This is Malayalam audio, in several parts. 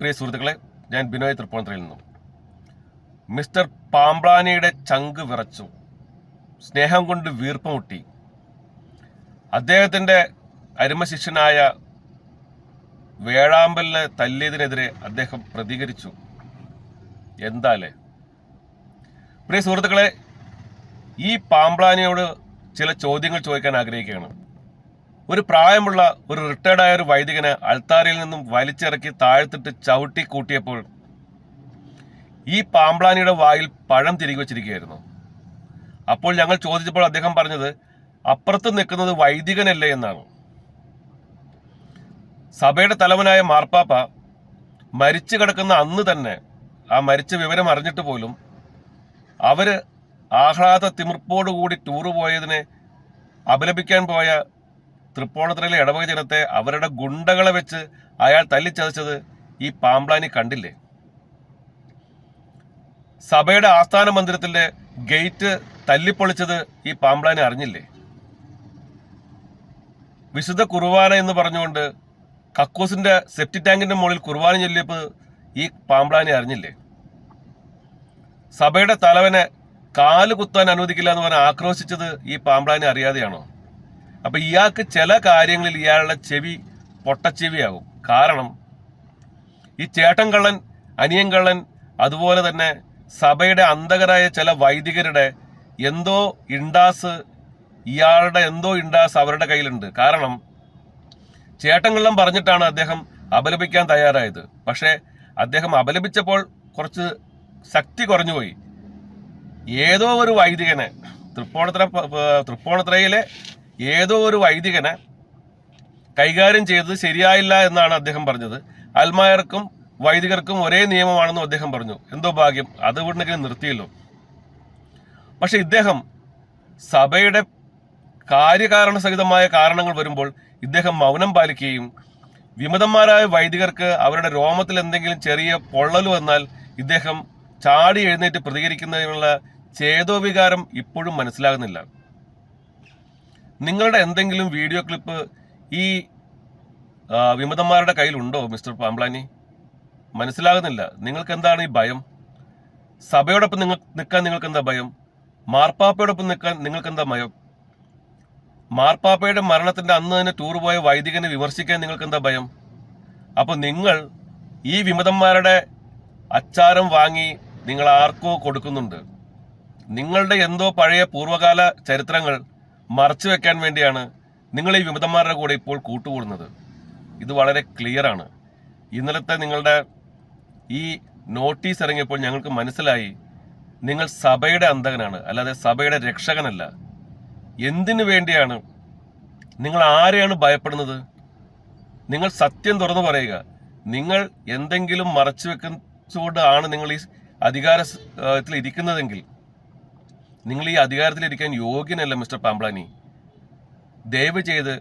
പ്രിയ സുഹൃത്തുക്കളെ ഞാൻ ബിനോയ് തൃപ്പൂണിത്തറയിൽ നിന്നും. മിസ്റ്റർ പാമ്പ്ലാനിയുടെ ചങ്ക് വിറച്ചു. സ്നേഹം കൊണ്ട് വീർപ്പുമുട്ടി അദ്ദേഹത്തിന്റെ അരുമശിഷ്യനായ വേഴാമ്പലിനെ തല്ലിയതിനെതിരെ അദ്ദേഹം പ്രതികരിച്ചു. എന്താലേ? പ്രിയ സുഹൃത്തുക്കളെ ഈ പാമ്പ്ലാനിയോട് ചില ചോദ്യങ്ങൾ ചോദിക്കാൻ ആഗ്രഹിക്കുകയാണ്. ഒരു പ്രായമുള്ള ഒരു റിട്ടയർഡ് ആയ ഒരു വൈദികനെ അൾത്താരയിൽ നിന്നും വലിച്ചിറക്കി താഴ്ത്തിട്ട് ചവിട്ടി കൂട്ടിയപ്പോൾ ഈ പാമ്പ്ലാനിയുടെ വായിൽ പഴം തിരികെ വെച്ചിരിക്കുകയായിരുന്നു. അപ്പോൾ ഞങ്ങൾ ചോദിച്ചപ്പോൾ അദ്ദേഹം പറഞ്ഞത് അപ്പുറത്ത് നിൽക്കുന്നത് വൈദികനല്ലേ എന്നാണ്. സഭയുടെ തലവനായ മാർപ്പാപ്പ മരിച്ചു കിടക്കുന്ന അന്ന് തന്നെ ആ മരിച്ച വിവരം അറിഞ്ഞിട്ട് പോലും അവർ ആഹ്ലാദ തിമിർപ്പോടുകൂടി ടൂറ് പോയതിനെ അപലപിക്കാൻ പോയ തൃപ്പൂണിത്തുറയിലെ ഇടവക ജനത്തെ അവരുടെ ഗുണ്ടകളെ വെച്ച് അയാൾ തല്ലിച്ചതച്ചത് ഈ പാമ്പ്ലാനി കണ്ടില്ലേ? സഭയുടെ ആസ്ഥാന മന്ദിരത്തിന്റെ ഗേറ്റ് തല്ലിപ്പൊളിച്ചത് ഈ പാമ്പ്ലാനി അറിഞ്ഞില്ലേ? വിശുദ്ധ കുർബാന എന്ന് പറഞ്ഞുകൊണ്ട് കക്കൂസിന്റെ സെപ്റ്റി ടാങ്കിന്റെ മുകളിൽ കുർബാന ചൊല്ലിയപ്പോൾ ഈ പാമ്പ്ലാനി അറിഞ്ഞില്ലേ? സഭയുടെ തലവനെ കാൽ കുത്താൻ അനുവദിക്കില്ല എന്ന് പറഞ്ഞ് ആക്രോശിച്ചത് ഈ പാമ്പ്ലാനി അറിയാതെയാണോ? അപ്പൊ ഇയാൾക്ക് ചില കാര്യങ്ങളിൽ ഇയാളുടെ ചെവി പൊട്ടച്ചെവിയാകും. കാരണം ഈ ചേട്ടൻ കള്ളൻ അനിയൻ കള്ളൻ അതുപോലെ തന്നെ സഭയുടെ അന്ധകരായ ചില വൈദികരുടെ എന്തോ ഇണ്ടാസ് ഇയാളുടെ എന്തോ ഇണ്ടാസ് അവരുടെ കയ്യിലുണ്ട്. കാരണം ചേട്ടൻ കള്ളം പറഞ്ഞിട്ടാണ് അദ്ദേഹം അപലപിക്കാൻ തയ്യാറായത്. പക്ഷേ അദ്ദേഹം അപലപിച്ചപ്പോൾ കുറച്ച് ശക്തി കുറഞ്ഞുപോയി. ഏതോ ഒരു വൈദികനെ തൃപ്പൂണിത്തുറ തൃപ്പൂണിത്തുറയിലെ ഏതോ ഒരു വൈദികനെ കൈകാര്യം ചെയ്തത് ശരിയായില്ല എന്നാണ് അദ്ദേഹം പറഞ്ഞത്. അൽമായർക്കും വൈദികർക്കും ഒരേ നിയമമാണെന്നും അദ്ദേഹം പറഞ്ഞു. എന്തോ ഭാഗ്യം. അത് അതുകൊണ്ടെങ്കിലും നിർത്തിയല്ലോ. പക്ഷെ ഇദ്ദേഹം സഭയുടെ കാര്യകാരണ സഹിതമായ കാരണങ്ങൾ വരുമ്പോൾ ഇദ്ദേഹം മൗനം പാലിക്കുകയും വിമതന്മാരായ വൈദികർക്ക് അവരുടെ രോമത്തിൽ എന്തെങ്കിലും ചെറിയ പൊള്ളൽ വന്നാൽ ഇദ്ദേഹം ചാടി എഴുന്നേറ്റ് പ്രതികരിക്കുന്നതിനുള്ള ചേതോവികാരം ഇപ്പോഴും മനസ്സിലാകുന്നില്ല. നിങ്ങളുടെ എന്തെങ്കിലും വീഡിയോ ക്ലിപ്പ് ഈ വിമതന്മാരുടെ കയ്യിലുണ്ടോ മിസ്റ്റർ പാംബ്ലാനി മനസ്സിലാകുന്നില്ല. നിങ്ങൾക്ക് എന്താണ് ഈ ഭയം? സഭയോടൊപ്പം നിങ്ങൾ നിൽക്കാൻ നിങ്ങൾക്ക് എന്താ ഭയം? മാർപ്പാപ്പയോടൊപ്പം നിൽക്കാൻ നിങ്ങൾക്ക് എന്താ ഭയം? മാർപ്പാപ്പയുടെ മരണത്തിന്റെ അന്ന് തന്നെ ടൂർ പോയ വൈദികനെ വിമർശിക്കാൻ നിങ്ങൾക്ക് എന്താ ഭയം? അപ്പൊ നിങ്ങൾ ഈ വിമതന്മാരുടെ അച്ചാരം വാങ്ങി നിങ്ങൾ ആർക്കോ കൊടുക്കുന്നുണ്ട്. നിങ്ങളുടെ എന്തോ പഴയ പൂർവകാല ചരിത്രങ്ങൾ മറച്ചു വെക്കാൻ വേണ്ടിയാണ് നിങ്ങൾ ഈ വിമതന്മാരുടെ കൂടെ ഇപ്പോൾ കൂട്ടുകൂടുന്നത്. ഇത് വളരെ ക്ലിയർ ആണ്. ഇന്നലത്തെ നിങ്ങളുടെ ഈ നോട്ടീസ് ഇറങ്ങിയപ്പോൾ ഞങ്ങൾക്ക് മനസ്സിലായി നിങ്ങൾ സഭയുടെ അന്തകനാണ് അല്ലാതെ സഭയുടെ രക്ഷകനല്ല. എന്തിനു വേണ്ടിയാണ് നിങ്ങൾ ആരെയാണ് ഭയപ്പെടുന്നത്? നിങ്ങൾ സത്യം തുറന്നു പറയുക. നിങ്ങൾ എന്തെങ്കിലും മറച്ചു വെക്കുന്നതുകൊണ്ട് ആണ് നിങ്ങൾ ഈ അധികാരത്തിൽ ഇരിക്കുന്നതെങ്കിൽ നിങ്ങൾ ഈ അധികാരത്തിലിരിക്കാൻ യോഗ്യനല്ല മിസ്റ്റർ പാമ്പ്ലാനി ദയവ് ചെയ്ത്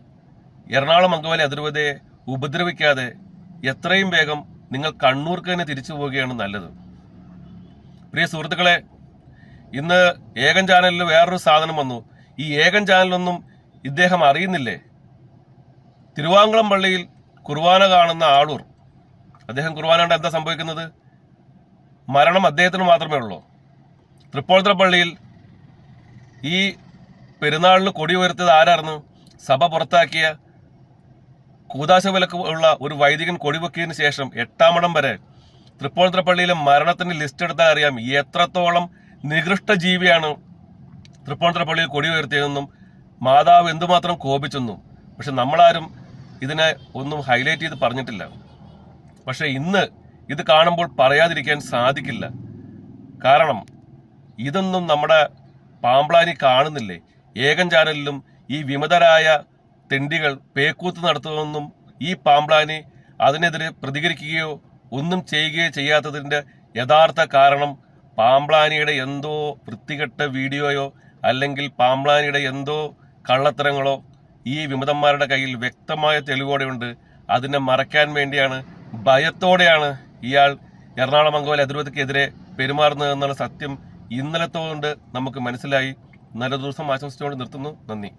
എറണാകുളം അങ്കവാലി അതിർവതയെ ഉപദ്രവിക്കാതെ എത്രയും വേഗം നിങ്ങൾ കണ്ണൂർക്ക് തന്നെ തിരിച്ചു പോവുകയാണ് നല്ലത്. പ്രിയ സുഹൃത്തുക്കളെ ഇന്ന് ഏകൻ ചാനലിൽ വേറൊരു സാധനം വന്നു. ഈ ഏകൻ ചാനലൊന്നും ഇദ്ദേഹം അറിയുന്നില്ലേ? തിരുവാങ്കുളം പള്ളിയിൽ കുർബാന കാണുന്ന ആളൂർ. അദ്ദേഹം കുർബാനയുടെ എന്താ സംഭവിക്കുന്നത്? മരണം അദ്ദേഹത്തിന് മാത്രമേ ഉള്ളൂ. തൃപ്പൂണിത്തുറ പള്ളിയിൽ ഈ പെരുന്നാളിന് കൊടി ഉയർത്തിയത് ആരായിരുന്നു? സഭ പുറത്താക്കിയ കൂതാശ വിലക്ക് ഉള്ള ഒരു വൈദികൻ കൊടിവെക്കിയതിനു ശേഷം എട്ടാമടം വരെ തൃപ്പൂണിത്തുറ പള്ളിയിലെ മരണത്തിന്റെ ലിസ്റ്റ് എടുത്താൽ അറിയാം എത്രത്തോളം നികൃഷ്ട ജീവിയാണ് തൃപ്പൂണിത്തുറ പള്ളിയിൽ കൊടി ഉയർത്തിയതെന്നും മാതാവ് എന്തുമാത്രം കോപിച്ചെന്നും. പക്ഷെ നമ്മളാരും ഇതിനെ ഒന്നും ഹൈലൈറ്റ് ചെയ്ത് പറഞ്ഞിട്ടില്ല. പക്ഷെ ഇന്ന് ഇത് കാണുമ്പോൾ പറയാതിരിക്കാൻ സാധിക്കില്ല. കാരണം ഇതൊന്നും നമ്മുടെ പാമ്പ്ലാനി കാണുന്നില്ലേ? ഏകൻ ചാനലിലും ഈ വിമതരായ തെണ്ടികൾ പേക്കൂത്ത് നടത്തുമെന്നും ഈ പാമ്പ്ലാനി അതിനെതിരെ പ്രതികരിക്കുകയോ ഒന്നും ചെയ്യുകയോ ചെയ്യാത്തതിന്റെ യഥാർത്ഥ കാരണം പാമ്പ്ളാനിയുടെ എന്തോ വൃത്തികെട്ട വീഡിയോയോ അല്ലെങ്കിൽ പാമ്പ്ളാനിയുടെ എന്തോ കള്ളത്തരങ്ങളോ ഈ വിമതന്മാരുടെ കയ്യിൽ വ്യക്തമായ തെളിവോടെയുണ്ട്. അതിനെ മറയ്ക്കാൻ വേണ്ടിയാണ് ഭയത്തോടെയാണ് ഇയാൾ എറണാകുളം അങ്കോല അതിർവതിക്കെതിരെ പെരുമാറുന്നത് എന്നുള്ള സത്യം. ഇന്നലത്തോണ്ട് നമുക്ക് മനസ്സിലായി. നല്ല ദിവസം ആശംസിച്ചുകൊണ്ട് നിർത്തുന്നു. നന്ദി.